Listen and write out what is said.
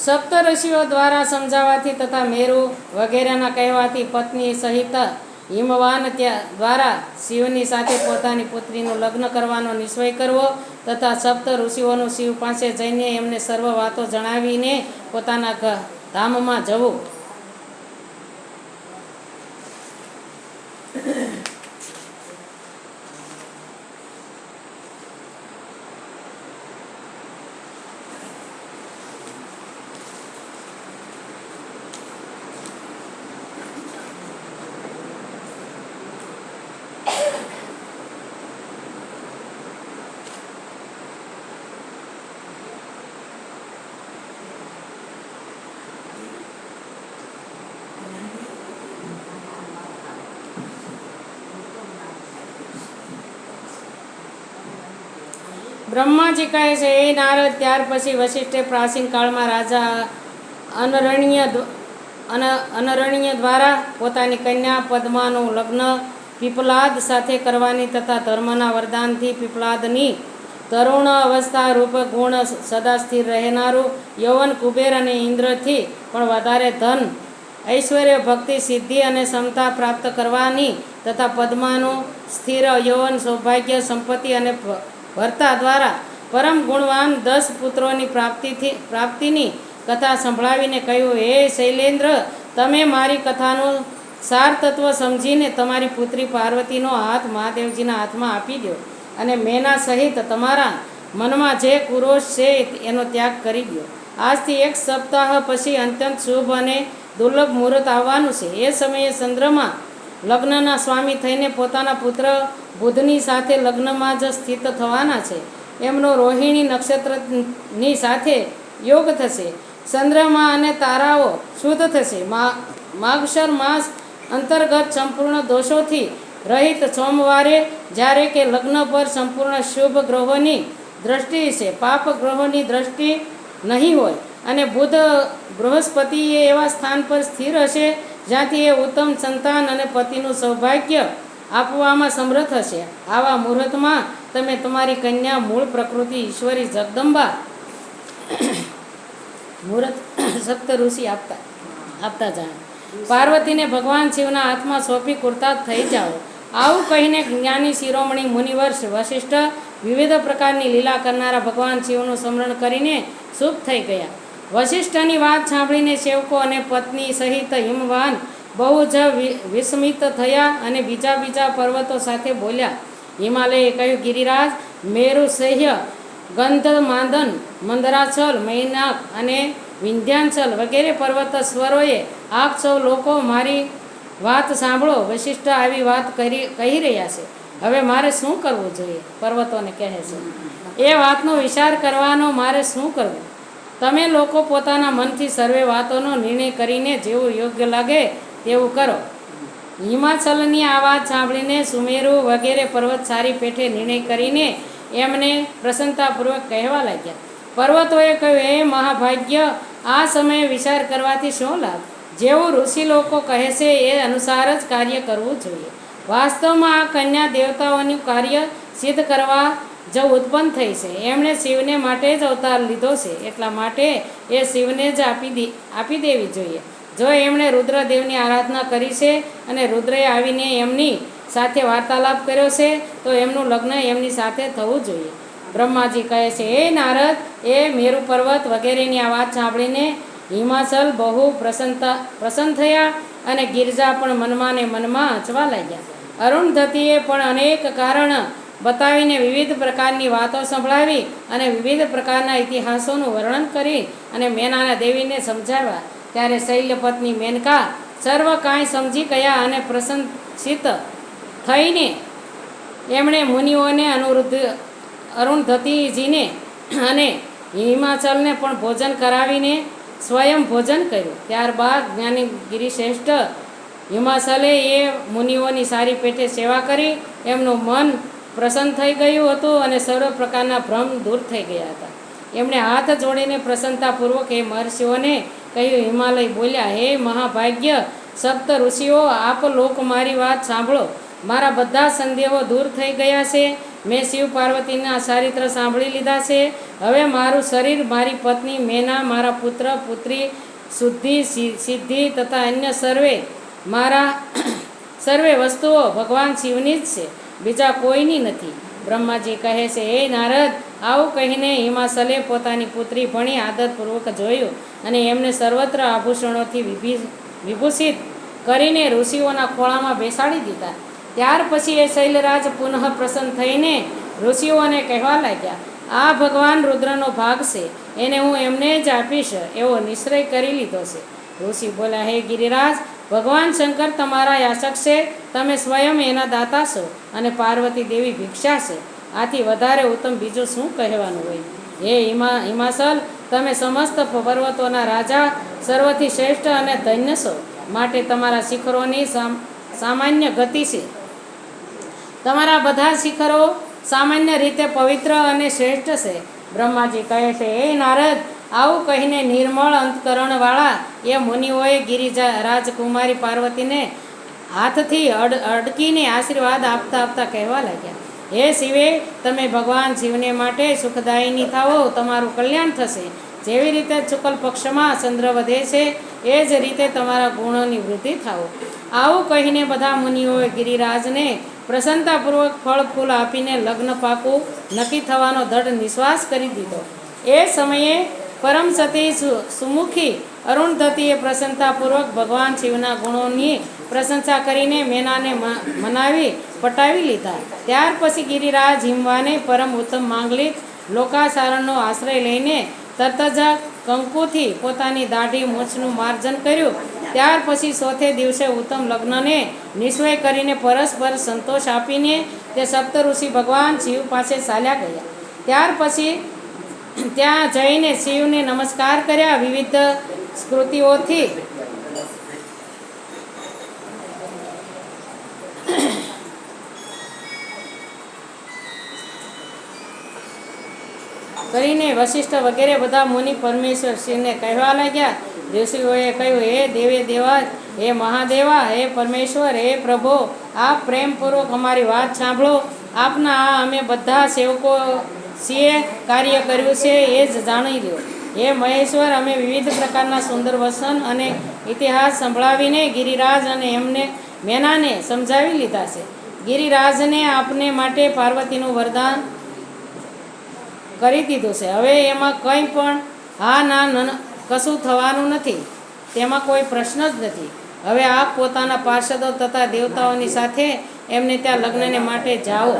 સપ્ત ઋષિઓ દ્વારા સમજાવવાથી તથા મેરુ વગેરેના કહેવાથી પત્ની સહિત હિમવાન ત્યાં દ્વારા શિવની સાથે પોતાની પુત્રીનું લગ્ન કરવાનો નિશ્ચય કરવો તથા સપ્ત ઋષિઓનું શિવ પાસે જઈને એમને સર્વ વાતો જણાવીને પોતાના ધામમાં જવું. બ્રહ્માજી કહે છે એ નારદ, ત્યાર પછી વશિષ્ઠે પ્રાચીન કાળમાં રાજા અનરણ્ય અનરણ્ય દ્વારા પોતાની કન્યા, પદ્માનું લગ્ન પીપલાદ સાથે કરવાની તથા ધર્મના વરદાનથી પીપલાદની તરુણ અવસ્થા રૂપ ગુણ સદા સ્થિર રહેનારું યૌવન કુબેર અને ઇન્દ્રથી પણ વધારે ધન, ઐશ્વર્ય ભક્તિ, સિદ્ધિ અને ક્ષમતા પ્રાપ્ત કરવાની તથા પદ્માનું સ્થિર યૌવન, સૌભાગ્ય, સંપત્તિ અને ભરતા દ્વારા પરમ ગુણવાન દસ પુત્રોની પ્રાપ્તિથી પ્રાપ્તિની કથા સંભળાવીને કહ્યું, હે શૈલેન્દ્ર, તમે મારી કથાનું સાર તત્વ સમજીને તમારી પુત્રી પાર્વતીનો હાથ મહાદેવજીના હાથમાં આપી દો અને મેના સહિત તમારા મનમાં જે કુરોશ છે એનો ત્યાગ કરી દો આજથી એક સપ્તાહ પછી અત્યંત શુભ અને દુર્લભ મુહૂર્ત આવવાનું છે. એ સમયે ચંદ્રમાં લગ્નના સ્વામી થઈને પોતાના પુત્ર બુધની સાથે લગ્નમાં જ સ્થિત થવાના છે. એમનો રોહિણી નક્ષત્રની સાથે યોગ થશે. ચંદ્રમા અને તારાઓ શુદ્ધ થશે. મા, માગશર માસ અંતર્ગત સંપૂર્ણ દોષોથી રહિત સોમવારે જ્યારે કે લગ્ન પર સંપૂર્ણ શુભ ગ્રહોની દ્રષ્ટિ છે. પાપ ગ્રહોની દ્રષ્ટિ નહીં હોય અને બુધ બૃહસ્પતિ એ એવા સ્થાન પર સ્થિર હશે જ્યાંથી એ ઉત્તમ સંતાન અને પતિનું સૌભાગ્ય આપવામાં સમર્થ હશે. આવા મુહૂર્તમાં તમે તમારી કન્યા મૂળ પ્રકૃતિ ઈશ્વરી જગદંબા મુહૂર્ત સપ્ત ઋષિ આપતા આપતા જાણે. પાર્વતીને ભગવાન શિવના હાથમાં સોંપી કુર્તા થઈ જાઓ. આવું કહીને જ્ઞાની શિરોમણી મુનિવર્ષ વશિષ્ઠ વિવિધ પ્રકારની લીલા કરનારા ભગવાન શિવનું સ્મરણ કરીને શુભ થઈ ગયા. વશિષ્ઠની વાત સાંભળીને સેવકો અને પત્ની સહિત હિમવાન બહુ જ વિસ્મિત થયા અને બીજા બીજા પર્વતો સાથે બોલ્યા. હિમાલયે કહ્યું, ગિરિરાજ, મેરુ સહ્ય, ગંધમાદન, મંદરાચલ, મૈનાક અને વિંધ્યાંચલ વગેરે પર્વત સ્વરોએ આપ સૌ લોકો મારી વાત સાંભળો. વશિષ્ઠ આવી વાત કરી, કહી રહ્યા છે. હવે મારે શું કરવું જોઈએ? પર્વતોને કહે છે. એ વાતનો વિચાર કરવાનો મારે શું કરવું? તમે લોકો પોતાના મનથી સર્વે વાતોનો નિર્ણય કરીને જેવું યોગ્ય લાગે તેવું કરો. હિમાચલની આ વાત સાંભળીને સુમેરુ વગેરે પર્વત સારી પેઠે નિર્ણય કરીને એમને પ્રસન્નતાપૂર્વક કહેવા લાગ્યા. પર્વતોએ કહ્યું, હે મહાભાગ્ય, આ સમયે વિચાર કરવાથી શું લાભ? જેવું ઋષિ લોકો કહે છે, એ અનુસાર જ કાર્ય કરવું જોઈએ. વાસ્તવમાં આ કન્યા દેવતાઓનું કાર્ય સિદ્ધ કરવા જ ઉત્પન્ન થઈ છે. એમણે શિવને માટે જ અવતાર લીધો છે. એટલા માટે એ શિવને જ આપી દે, આપી દેવી જોઈએ. જો એમણે રુદ્રદેવની આરાધના કરી છે અને રુદ્રએ આવીને એમની સાથે વાર્તાલાપ કર્યો છે, તો એમનું લગ્ન એમની સાથે થવું જોઈએ. બ્રહ્માજી કહે છે એ નારદ, એ મેરુ પર્વત વગેરેની આ વાત સાંભળીને હિમાચલ બહુ પ્રસન્નતા પ્રસન્ન થયા અને ગિરજા પણ મનમાં ને મનમાં હચવા લાગ્યા. અરુણધતીએ પણ અનેક કારણ બતાવીને વિવિધ પ્રકારની વાતો સંભળાવી અને વિવિધ પ્રકારના ઇતિહાસોનું વર્ણન કરી અને મેનાના દેવીને સમજાવ્યા. ત્યારે શૈલ્યપત્ની મેનકા સર્વ કાંઈ સમજી ગયા અને પ્રશંસિત થઈને એમણે મુનિઓને અનુરુદ્ધ અરુણધતીજીને અને હિમાચલને પણ ભોજન કરાવીને સ્વયં ભોજન કર્યું. ત્યારબાદ જ્ઞાની ગિરિશ્રેષ્ઠ હિમાચલે એ મુનિઓની સારી પેટે સેવા કરી. એમનું મન પ્રસન્ન થઈ ગયું હતું અને સર્વ પ્રકારના ભ્રમ દૂર થઈ ગયા હતા. એમણે હાથ જોડીને પ્રસન્નતાપૂર્વક એ મહર્ષિઓને કહ્યું, હિમાલય બોલ્યા, હે મહાભાગ્ય, સપ્ત ઋષિઓ, આપ લોક મારી વાત સાંભળો. મારા બધા સંદેહો દૂર થઈ ગયા છે. મેં શિવ પાર્વતીના ચારિત્ર સાંભળી લીધા છે. હવે મારું શરીર, મારી પત્ની, મેના, મારા પુત્ર, પુત્રી, શુદ્ધિ સિદ્ધિ તથા અન્ય સર્વે, મારા, સર્વે વસ્તુઓ ભગવાન શિવની જ છે. બીજા કોઈની નથી. બ્રહ્માજી કહે છે એ નારદ, આવું કહીને હિમાસલે પોતાની પુત્રી ભણી આદરપૂર્વક જોયું અને એમને સર્વત્ર આભૂષણોથી વિભી, વિભૂષિત કરીને ઋષિઓના ખોળામાં બેસાડી દીધા. ત્યાર પછી એ શૈલરાજ પુનઃ પ્રસન્ન થઈને ઋષિઓને કહેવા લાગ્યા, આ ભગવાન રુદ્રનો ભાગ છે, એને હું એમને જ આપીશ. એવો નિશ્ચય કરી લીધો છે. ઋષિ બોલા હે ગિરિરાજ ભગવાન શંકર તમારા યાચક છે, તમે સ્વયં એના દાતા છો અને પાર્વતી દેવી ભિક્ષા છે. આથી વધારે ઉત્તમ બીજું શું કહેવાનું હોય? હે હિમા હિમાચલ તમે સમસ્ત પર્વતોના રાજા, સર્વથી શ્રેષ્ઠ અને ધન્ય છો. માટે તમારા શિખરોની સામ- સામાન્ય ગતિ છે. તમારા બધા શિખરો સામાન્ય રીતે પવિત્ર અને શ્રેષ્ઠ છે. બ્રહ્માજી કહે છે, હે નારદ આવું કહીને નિર્મળ અંતકરણવાળા એ મુનિઓએ ગિરિજા રાજકુમારી પાર્વતીને હાથથી અડ, અડકીને આશીર્વાદ આપતા આપતા કહેવા લાગ્યા, હે શિવે, તમે ભગવાન શિવને માટે સુખદાયીની થાઓ, તમારું કલ્યાણ થશે. જેવી રીતે ચુકલ પક્ષમાં ચંદ્ર વધે છે, એ જ રીતે તમારા ગુણોની વૃદ્ધિ થાઓ. આવું કહીને બધા મુનિઓએ ગિરિરાજને પ્રસન્નતાપૂર્વક ફળ ફૂલ આપીને લગ્ન પાકું નક્કી થવાનો દઢ નિશ્વાસ કરી દીધો. એ સમયે પરમ સતી સુમુખી અરુણધતીએ પ્રસન્નતાપૂર્વક ભગવાન શિવના ગુણોની પ્રશંસા કરીને મેનાને મનાવી, પટાવી લીધા. ત્યાર પછી ગિરિરાજ હિમવાને પરમ ઉત્તમ માંગલિક લોકાસારણનો આશ્રય લઈને તરત જ કંકુથી પોતાની દાઢી મૂછનું માર્જન કર્યું. ત્યાર પછી ચોથે દિવસે ઉત્તમ લગ્નને નિશ્ચય કરીને પરસ્પર સંતોષ આપીને તે સપ્ત ઋષિ ભગવાન શિવ પાસે ચાલ્યા ગયા. ત્યાર પછી ત્યાં જઈને શિવને નમસ્કાર કર્યા વિવિધ સ્મૃતિઓથી. કરીને વશિષ્ઠ વગેરે બધા મુનિ પરમેશ્વર શિવને કહેવા લાગ્યા. ઋષિઓએ કહ્યું, હે દેવે દેવા, હે મહાદેવા, હે પરમેશ્વર, હે પ્રભો આપ પ્રેમપૂર્વક અમારી વાત સાંભળો. આપના આ અમે બધા સેવકો છીએ, કાર્ય કર્યું છે, એ જ જાણી લ્યો. હે મહેશ્વર, અમે વિવિધ પ્રકારના સુંદર વસન અને ઇતિહાસ સંભળાવીને ગિરિરાજ અને એમને મેનાને સમજાવી લીધા છે. ગિરિરાજને આપને માટે પાર્વતીનું વરદાન કરી દીધું છે. હવે એમાં કંઈ પણ હા, ના કશું થવાનું નથી. તેમાં કોઈ પ્રશ્ન જ નથી. હવે આપ પોતાના પાર્ષદો તથા દેવતાઓની સાથે એમને ત્યાં લગ્નને માટે જાઓ.